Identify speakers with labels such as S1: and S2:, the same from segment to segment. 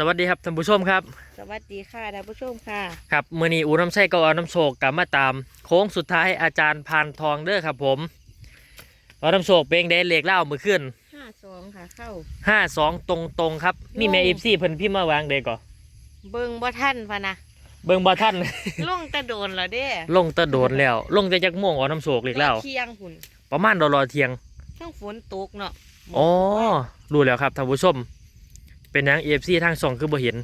S1: สวัสดีครับท่านผู้ชมครับ
S2: สวัสดีค่ะท่านผู้ชมค่ะ
S1: ครับมือนี้อูน้ำใช่ก็เอาน้ำโชคกลับมาตาม โค้งสุดท้ายอาจารย์พานทองเด้อครับผมเอาน้ำโชคเป็นเดนเหล็กเล่ามือขึ้น
S2: ห้าสองค่ะเข้า
S1: ห้าสองตรงตรงๆครับมีแม่
S2: โอ้
S1: อีฟซี่เพิ่นพี่มาวางเดก่อ
S2: เบิงบ่ท่านพะนะ
S1: เบิ่งบ่ท่าน
S2: ลงแตะโดนแล้วเด้
S1: ลงตะโดนแล้ว ลงแต่จักม่วงเอาน้ำโชคเหล็กเล่า
S2: เที่ยงหุ่น
S1: ประมาณรอรอเที่ยง
S2: ทั้งฝนตกเนาะ
S1: อ๋อรู้แล้วครับท่านผู้ชม เป็นหยังเอฟซีทางสองคือบ่เห็น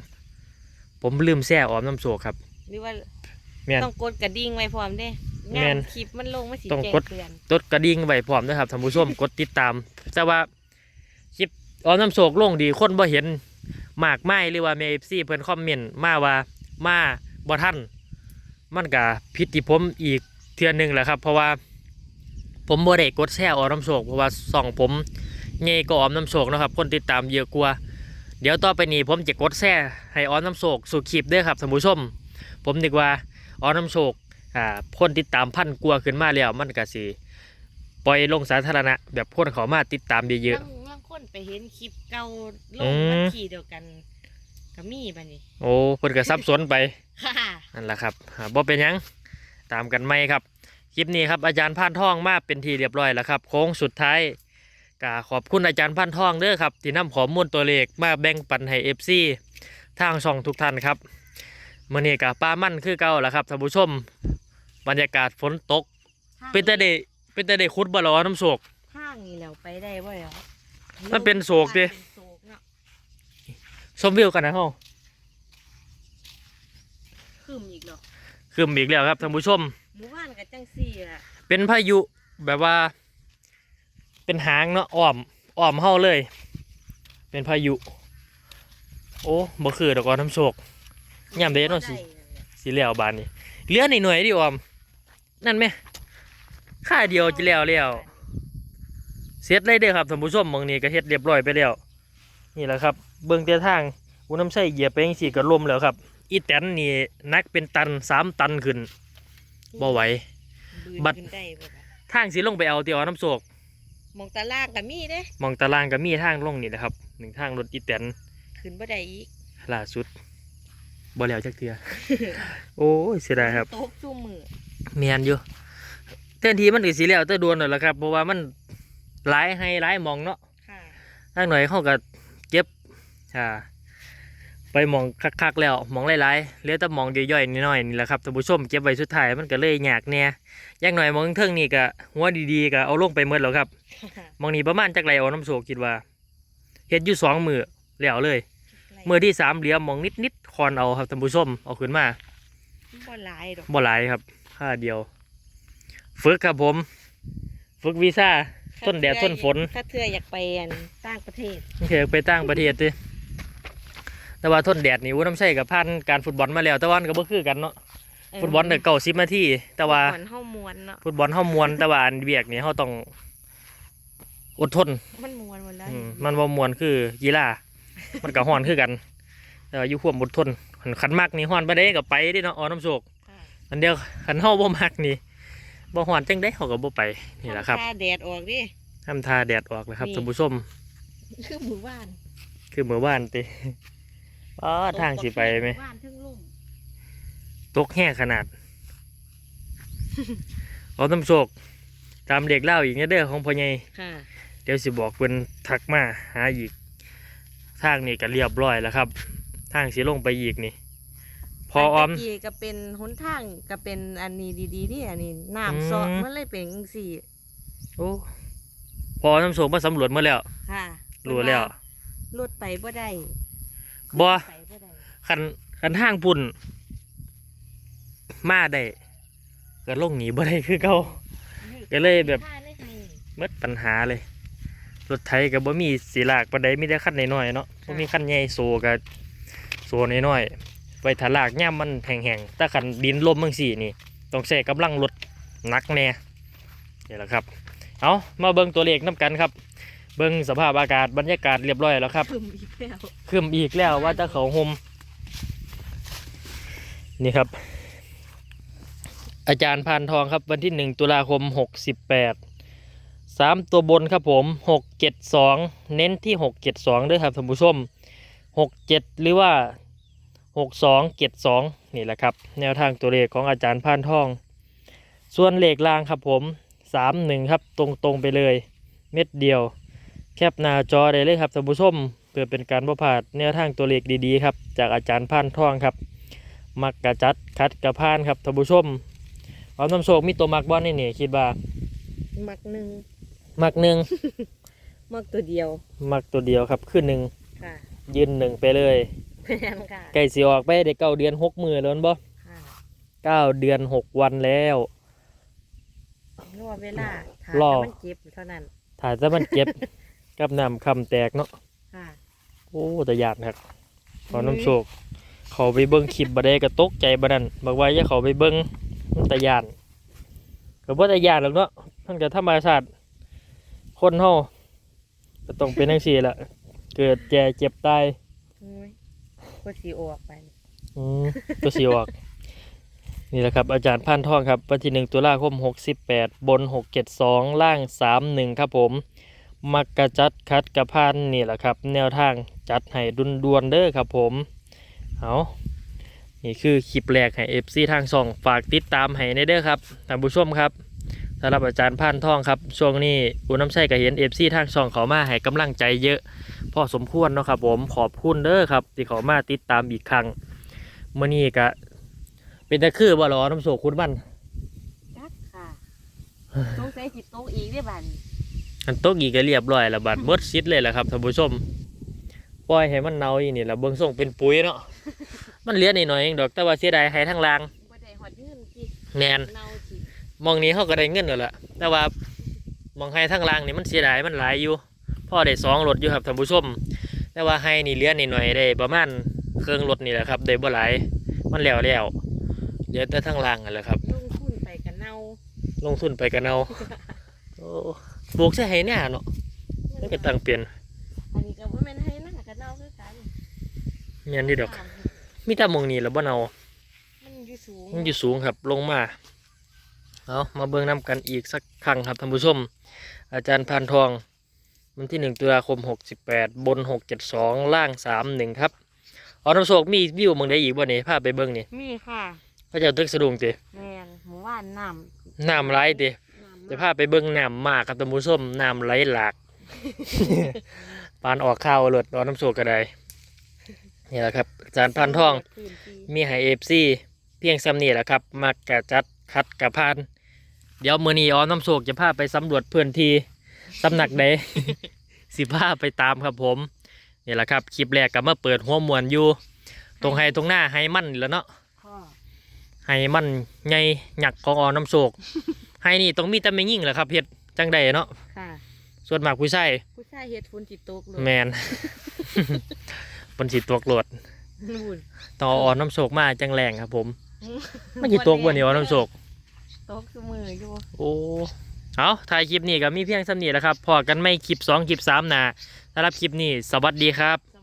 S1: ผมลืมแซ่ออมน้ำโชคครับ
S2: หรือว่า
S1: แม่น
S2: ต้องกดกระดิ่งไว้พร้อมเด้
S1: แม่
S2: งาน
S1: น
S2: คลิปมันลงไม่สิ
S1: ต้อง
S2: แจ้ง
S1: กด
S2: เตือน
S1: กดกระดิ่งไว้พร้อมนะครับท่านผู้ชม กดติดตาม แต่ว่าคลิปออมน้ำโศกลงดีคนบ่เห็นมากไม่หรือว่าเมฟซีเพิ่นคอมเมนต์มาว่ามาบ่ทันมันก็ผิดที่ผมอีกเทื่อหนึงแหละครับ เพราะว่าผมบ่ได้กดแชร์ออมน้ำโศกเพราะว่าส่องผมเงยก็ออมน้ำโศกนะครับ คนติดตามเยอะกว่า เดี๋ยวต่อไปนี้ผมจะกดแชร์ให้ออมน้ำโศกสู่คลิปเด้อครับท่านผู้ชม ผมนึกว่าออมน้ำโศกอ่าคนติดตามพันกลัวาขึ้นมาแล้วมันก็สิปล่อยลงสาธารณะ แบบคนเขามาติดตามเยอะ
S2: บางบางคนไปเห็นคลิปเก่าล
S1: อื
S2: ง
S1: ม
S2: วันที่เดียวกันก็มีบัดนี้
S1: ๆ โอ้เพิ่นก็ซับสนไป
S2: ค่ะ
S1: นั่นแหละครับอ่าบ่เป็นหยัง ตามกันไหมครับ คลิปนี้ครับอาจารย์พานทองมาเป็นทีเรียบร้อยแล้วครับ โค้งสุดท้าย ก็ขอบคุณอาจารย์พานทองเด้อครับที่นำข้อมูลตัวเลขมาแบ่งปันให้ FC ทางช่องทุกท่านครับมื้อนี้ก็ป้ามั่นคือเก่าแล้วครับท่านผู้ชม บรรยากาศฝนตก เป็นแต่ได้เป็นแต่ได้ขุดบ่ล่ะน้ำโศก
S2: ทางนี้แล้วไปได้บ่แล้ว
S1: มันเป็นโศกดิ
S2: เป็นโศกเนาะ
S1: ชมวิวกันนะเฮา
S2: คืมอีกเหรอ
S1: คืมอีกแล้วครับท่านผู้ชม
S2: หมู่บ้านกับจังซี่ล่ะ
S1: เป็นพายุแบบว่า เป็นหางเนาะอ้อมอ้อมเฮาเลย เป็นพายุ โอ้บ่คือดอกอ่อนน้ำโชคยามใดเนาะสิสิแล้วบานนี้เหลือหน่อยๆดิอ้อม นั่นไหมค่าเดียวจะแล้วแล้วเสร็จเลยเด้อครับท่านผู้ชมบางนี้ก็เฮ็ดเรียบร้อยไปแล้วนี่แหละครับ เบิ่งแต่ทางอุน้ำใส่เหยียบไปจังซี่ก็ล่มแล้วครับ อีแตนนี่นักเป็นตันสามตันขึ้นบ่ไหว บั
S2: บั
S1: ด
S2: ดได้บ่ล่ะ
S1: ทางสิลงไปเอาเตียวน้ำโศก
S2: ห มองตาล่างก็มีเด้
S1: มองตารางก็มีทางลงนี่แหละครับหนึ่งทางรถอีแตน
S2: ขึ้นบ่ได้อีก
S1: ล่าสุดบ่แล้วจักเทือ โอ้ยเสียดายครับ
S2: ตกซุมือ
S1: เมียนอยู่เต้นทีมันก็สิแล้วแต่ดวนนั่นแหละครับ เพราะว่ามันหลายให้หลายหมองเนาะ
S2: ค่ะ
S1: ทางหน่อยเขาก็เก็บอ่า ไปหมองคักๆแล้วหมองหลายๆเหลือแต่หมองย่อยๆน้อยๆนี่แหละครับท่านผู้ชมเก็บไว้สุดท้ายมันก็เลยยากแน่อย่างหน่อยหมองเทิงนี่ก็หัวดีๆก็เอาลงไปหมดแล้วครับหมองนี้ประมาณจักไรเอาน้ำโศกคิดว่าเฮ็ดอยู่สองมือแล้วเลยมือที่สามเหลี่ยมมองนิดนิดๆคอนเอาครับท่านผู้ชมเอาขึ้นมา
S2: บ่หลายดอก
S1: บ่หลายครับค่าเดียว ฝึกครับผม ฝึกวีซ่าต้นแดดต้นฝน
S2: ถ้าเธออยากไปอันต่างประเทศ
S1: เถือไปต่างประเทศดิ แต่ว่าทนแดดนี่วุ้น้ำใช่กับพันการฟุตบอลมาแล้ว แต่ว่ามันก็บ่คือกันเนาะฟุตบอลเนี่ยเก่าสิบนาทีแต่ว่า
S2: ก่อนเฮามวนเนาะ
S1: ฟุตบอลเฮามวนแต่ว่าอันเบียกนี่เฮาต้องอดทน
S2: มันมวนหมดแล้ว
S1: อืมมันบ่มวนคือกีฬามันก็ฮ้อนคือกัน แต่ว่าอยู่ความอดทนคันคันมักนี่ฮ้อนไปได้ก็ไปเดิเนาะอ๋อน้ำโศก
S2: ค่ะ
S1: อันเดียวคันเฮาบ่มักนี่บ่ฮ้อนจังได้เฮาก็บ่ไปนี่แหละครับ
S2: ทำท่าแดดออกดิ
S1: ทำทาแดดออกเลยครับ
S2: นี่
S1: ท่านผู้ชม
S2: คือหมู่บ้าน
S1: คือเมื่อวานติ อ๋อทางสิไปไหม
S2: บ้านทั้งลุ่ม
S1: ตกแห้งขนาด เอาน้ำโศกตามเด็กเล่าอีกเนี่ยเด้อของพ่อใหญ่
S2: ค่ะ
S1: เดี๋ยวสิบอกเพิ่นทักมาหาอีก ทางนี่ก็เรียบร้อยแล้วครับ ทางสิลงไปอีกนี่ พอออม
S2: นตะกี้ก็เป็นหนทางก็เป็นอันนี้ดีๆนี่อันนี้
S1: อืม
S2: น้ำซอมันเลยเป็นจังซี่
S1: โอ้พอน้ำโศกมาสำรวจมาแล้ว
S2: ค่ะ
S1: รู้แล้ว
S2: รถไปบ่ได้
S1: บ่
S2: ไปบ่ได้
S1: คันคันทางปุ่น มาได้ก็ลงหนีบ่ได้คือเก่า ก็เลยแบบ
S2: ท่าเลยให้
S1: หมดปัญหาเลย รถไถก็บ่มีสีลากปานใดมีแต่คันน้อยๆเนาะบ่มีคันใหญ่โซก็โซน้อยๆไว้ถ้าลากย่ามมันแห้งๆแต่คันดินลมจังซี่นี่ ต้องใช้กำลังรถหนักแน่นี่แหละครับ เอามาเบิ่งตัวเลขนํกันครับ เบิ่งสภาพอากาศบรรยากาศเรียบร้อยแล้วครับ
S2: พึ่มอีกแล้ว
S1: ขึ้นอีกแล้วว่าจะเขาหมนี่ครับ อาจารย์พานทองครับวันที่หนึ่งตุลาคมหกสิบแปดสามตัวบนครับผมหกเจ็ดสองเน้นที่หกเจ็ดสองด้วยครับท่านผู้ชมหกเจ็ดหรือว่าหกสองเจ็ดสองนี่แหละครับ แนวทางตัวเลขของอาจารย์พานทอง ส่วนเลขล่างครับผมสามหนึ่งครับตรงตรงๆไปเลย เม็ดเดียว แคปหน้าจอได้เลยครับท่านผู้ชมเพื่อเป็นการประพลาดแนวทางตัวเลขดีๆครับจากอาจารย์พานทองครับมักกระจัดคัดกระพานครับท่านผู้ชมเอาน้ำโชคมีตัวมักบ้อนนี่นี่คิดว่า
S2: มักหนึ่ง
S1: มักหนึ่ง
S2: มักตัวเดียว
S1: มักตัวเดียวครับขึ้นหนึ่ง
S2: ค่ะ
S1: ยืนหนึ่งไปเลย
S2: แม่นค่ะ
S1: ใกล้สิออกไปได้เก้าเดือนหกมือแล้วแม่นบ่
S2: ค่ะ
S1: เก้าเดือนหกวันแล้ว
S2: รอเวลาถาม
S1: รอ
S2: แต่มันเจ็บเท่านั้น
S1: ถ่ายจะมันเก็บ กับน้ำคำแตกเนาะ
S2: ค่ะ
S1: โอ้แต่ยานครับขอน้ำโชคเขาไปเบิ้งคลิปบ่ได้ก็ตกใจบ่นั่นบอกว่าอย่าเขาไปเบิ้งมันแต่ยานก็บ่แต่ยานหรอกเนาะมันก็ธรรมชาติคนเฮาก็ต้องเป็นจังซี่ล่ะ เกิดแก่เจ็บตาย
S2: โอ้ยก็สีออกไป
S1: อืมตัวสีออกนี่แหละครับอาจารย์พันทองครับวันที่หนึ่งตุลาคมหกสิบแปดบนหกเจ็ดสองล่างสามหนึ่งครับผม มักกระจัดคัดกระพันนี่แหละครับ แนวทางจัดให้ดุนดวนเด้อครับผมเอานี่คือคลิปแรกให้เอฟซีทางสองฝากติดตามให้ในเด้อครับท่านผู้ชมครับสำหรับอาจารย์พันทองครับ ช่วงนี้อุน้ำชัยก็เห็นเอฟซีทางสองเขามาให้กำลังใจเยอะพอสมควรเนาะครับผมขอบคุณเด้อครับ ที่เขามาติดตามอีกครั้งเมื่อนี้ก็เป็นตะคือบ่หรอน้ำโศกคุณบ้าน
S2: จักค่ะสงสัยสิโตกอีกได้บัดน
S1: อันโต๊ะอีกก็เรียบร้อยแล้วบัดเบิดซิดเลยแหละครับท่านผู้ชมปล่อยให้มันเน่าอีนี่แหละเบิ่งส่งเป็นปุ๋ยเนาะมันเหลี้ยหน่อยๆเองดอกแต่ว่าเสียดายให้ทางล่าง
S2: บ่ได้หอดเงินสิ
S1: แนน
S2: เน่าสิ
S1: มองนี้เขาก็ได้เงินแล้วล่ะแต่ว่ามองให้ทางล่างนี่มันเสียดายมันหลายอยู่พ่อได้สองรถอยู่ครับท่านผู้ชม แต่ว่าให้นี่เหลี้ยหน่อยๆได้ประมาณเครื่องรถนี่แหละครับได้บ่หลายมันแล้วแล้วเหลือแต่ทางล่างนั่นแหละครับ
S2: ลงทุนไปกันเน่า
S1: ลงทุนไปกันเอาโอ้ ปลูกใช่ให้เนี่ยเนาะนี่ก็ตั้งเปลี่ยน
S2: อันนี้ก็บ่แม่นให้นั่งกันเน่าคือกัน
S1: เมียนที่ดอก มีแต่หมองนี้แล้วบ่เอา
S2: มันอยู่สูง
S1: มันอยู่สูงครับ ลงมาเอามาเบิ่งน้ำกันอีกสักครั้งครับท่านผู้ชม อาจารย์พานทองวันที่หนึ่งตุลาคมหกสิบแปดบนหกเจ็ดสองล่างสามหนึ่งครับออน้ำโศกมีวิวเมืองใดอีกบ่เนี่ยพาไปเบิ่งนี่
S2: มีค่ะ
S1: พระเจ้าตึกสะดุงติ
S2: แม่นหมู่บ้านน้ำ
S1: น้ำไหลติ
S2: น้ำ
S1: จะพาไปเบิ่งน้ำมากครับท่านผู้ชมน้ำไหลหลาก ปานออกข้าวเลิศออน้ำโศกก็ได้นี่แหละครับอาจารย์พานทอง
S2: พื้นที่
S1: มีให้เอฟซีเพียงซ้ำนี่แหละครับมักกะจัดคัดกะพาน เดี๋ยวมือนี้ออน้ำโศกจะพาไปสำรวจพื้นที่สำนักใดสิพาไปตามครับผมนี่แหละครับคลิปแรกก็มาเปิดหัวมวนอยู่ ตรงไฮตรงหน้าไฮมันนี่แหล้วเนาะ
S2: พ่อ
S1: ไฮมันใหญ่หยักของออน้ำโศก ไฮนี่ต้องมีแต่ไม่ยิ่งแหละครับเฮ็ดจังใดเนาะ
S2: ค่ะ
S1: ส่วนมากผู้ชาย
S2: ผู้ชายเฮ็ดฝุ่นจิตตกเลย
S1: แมนบนสีตัวกรวด
S2: นู่น
S1: ต่อออน้ำโศกมาจังแรงครับ ผมมันกี่ตัวบนนี่ออน้ำโศก
S2: ตกคือมืออยู่
S1: โอ้เอาถ่ายคลิปนี้ก็มีเพียงสำนีแหล้วครับพอกันไม่คลิปสองคลิปสามนะสำหรับคลิปนี้สวัสดีครับ